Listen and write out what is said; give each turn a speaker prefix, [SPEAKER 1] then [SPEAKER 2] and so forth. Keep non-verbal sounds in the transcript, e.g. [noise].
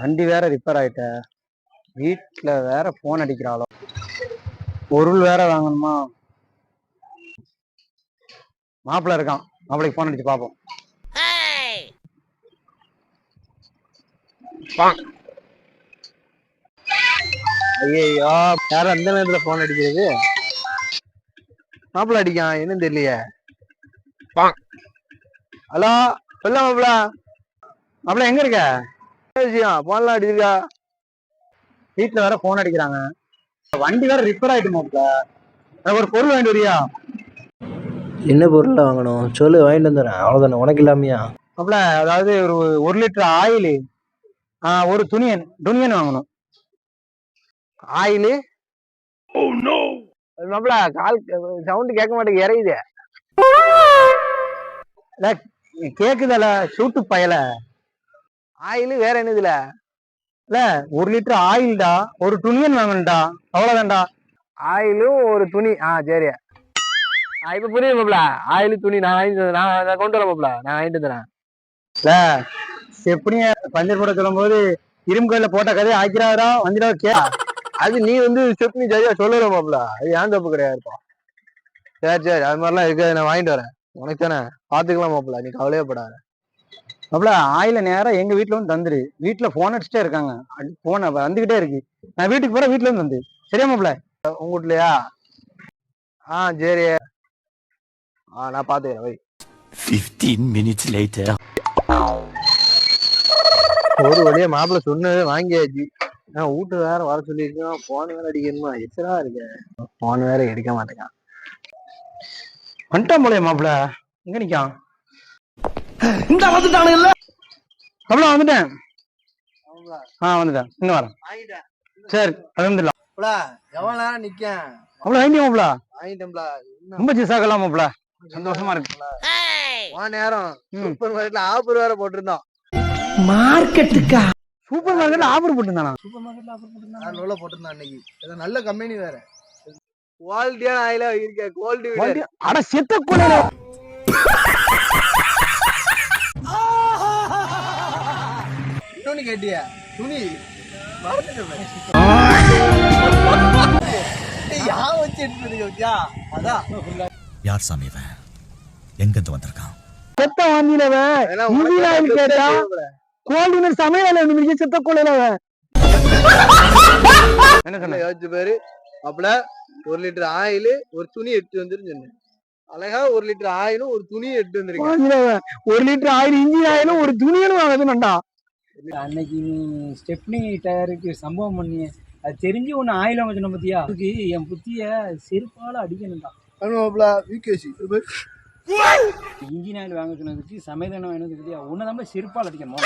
[SPEAKER 1] வண்டி வேற ரிப்பேர் ஆயிட்ட. வீட்ல வேற போன் அடிக்கிறாளோ. பொருள் வேற வாங்கணுமா? மாப்பிள்ள இருக்கான். மாப்பிளைக்கு போன் அடிச்சு பாப்போம். ஐயோ யாரும் அந்த நேரத்துல போன் அடிக்கிறது? மாப்பிள்ள அடிக்கான் என்னன்னு தெரியலையே. ஹலோ சொல்ல மாப்பிள்ள. மாப்பிள்ள எங்க இருக்க? விஷயம் போன்லாம் அடிச்சிருக்கா வீட்டுல வேற போன் அடிக்கிறாங்க. வண்டி வேற ரிப்பேர் ஆயிட்டு எனக்கு ஒரு பொருள் வாங்கிட்டு வரியா?
[SPEAKER 2] என்ன பொருள் வாங்கணும்? சொல்லு வாங்கிட்டு வந்துடுறேன். அவ்வளோதானே உனக்கு இல்லாமையா?
[SPEAKER 1] மாப்பிள்ள அதாவது ஒரு ஒரு லிட்டர் ஆயில் ஒரு துணியன் துணியன் வாங்கணும். ஆயில் மாப்பிள்ள கால் சவுண்ட் கேட்க மாட்டேங்குது இறையுது [laughs] கேக்குதல சூட்டு பயல. ஆயில் வேற என்னதுல இல்ல ஒரு லிட்டர் ஆயில்டா ஒரு துணியன் வாங்கணும்டா அவ்வளவுதான்டா. ஆயிலும் ஒரு துணி ஆ சரி. இப்ப புரியுது மாப்ள ஆயில் துணி நான் வாங்கி தந்தேன். நான் கொண்டு வரேன் மாப்ள நான் வாங்கிட்டு தரேன். இல்ல எப்படியும் பஞ்சர் போட சொல்லும் போது இரும்பு கல்ல போட்ட கதையை ஆக்கிறாரா வந்துடா கே அது நீ வந்து ஸ்டெப்னி சரியா சொல்லல மாப்ள அது ஏன் தப்பு கிடையாதுப்பா சரி சரி அது மாதிரிலாம் இருக்காது. நான் வாங்கிட்டு வரேன். உனக்கு தானே. பாத்துக்கலாம் மாப்ள நீ கவலையே படாத மாப்ள ஆயில நேரா எங்க வீட்ல வந்து தந்துரு. வீட்ல போன் அடிச்சுட்டே இருக்காங்க. போன் வந்துகிட்டே இருக்கு. நான் வீட்டுக்கு போற வீட்ல இருந்து வந்து சரியா மாப்ள உங்க வீட்லயா ஆ சரி. ஆ நான் பாத்துக்கிறேன் வை.
[SPEAKER 3] 15 minutes later.
[SPEAKER 1] ஒரு வழியா மாப்பிள்ள சொன்னது வாங்கியாச்சு. நான் வீட்டு வேற வர சொல்லியிருக்கேன். போன் வேற அடிக்கணுமா? எச்சரா இருக்க. போன் வேற எடுக்க மாட்டேங்கான் வந்துட்டான் போலயே மாப்பிள்ள எங்க நிக்கான்?
[SPEAKER 2] இந்த வந்துட்டானு இல்ல?
[SPEAKER 1] மாப்பிள்ள வந்துட்டேன். ஆ வந்துட்டேன். இன்னும் வரேன் சரி அலமதுல்லா.
[SPEAKER 2] எவ்வளவு நேரம் நிக்கேன்?
[SPEAKER 1] மாப்பிள்ள வாங்கிட்டியா மாப்பிள்ள
[SPEAKER 2] வாங்கிட்டேன்ல
[SPEAKER 1] ரொம்ப ஜிசாக்கலாம் மாப்பிள்ள சந்தோஷமா இருக்கு.
[SPEAKER 2] நேரம். சூப்பர் மார்க்கெட்ல ஆஃபர் வேற போட்டிருந்தோம்
[SPEAKER 1] சூப்பர் மார்க்கெட்ல ஆஃபர் போட்டுருந்தானா?
[SPEAKER 2] சூப்பர் மார்க்கெட்ல ஆஃபர் போட்டிருந்தான்? லோல போட்டிருந்தான் அன்னைக்கு. நல்ல கம்பெனி வேற. குவாலிட்டியான ஆயிலா இருக்க குவாலிட்டி
[SPEAKER 1] அட செத்த கொலையில
[SPEAKER 2] இன்னொன்னு கேட்டியா? துணி. யா வச்சு எடுத்து வச்சியா அதான்.
[SPEAKER 3] யார் சாமி இவன்? எங்கிருந்து வந்திருக்கான்?
[SPEAKER 1] செத்த
[SPEAKER 2] தான்
[SPEAKER 1] கேட்டா
[SPEAKER 2] தெரியும்.
[SPEAKER 1] கோல்டு சமையல நிமிஷம் செத்த என்ன
[SPEAKER 2] யோசிச்சு பாரு. அப்பல ஒரு லிட்டர் ஆயில் ஒரு துணி எடுத்து வந்துருன்னு சொன்னேன். அழகா ஒரு லிட்டர் ஆயிலும் ஒரு துணி எடுத்து வந்திருக்கேன்.
[SPEAKER 1] ஒரு லிட்டர் ஆயில் இன்ஜின் ஆயிலும் ஒரு துணியலும் வாங்கணும்டா
[SPEAKER 4] அன்னைக்கு நீ ஸ்டெப்னி டயருக்கு சம்பவம் பண்ணி அது தெரிஞ்சு ஒன்று ஆயிலம் வச்சுன பத்தியா? அதுக்கு என் புத்திய செருப்பால அடிக்கணும்டா.
[SPEAKER 2] விகேசி.
[SPEAKER 4] இன்ஜின் ஆயில் வாங்க சொன்னதுக்கு சமையல் வாங்கினது பத்தியா? ஒன்று தான் செருப்பால் அடிக்கணும்.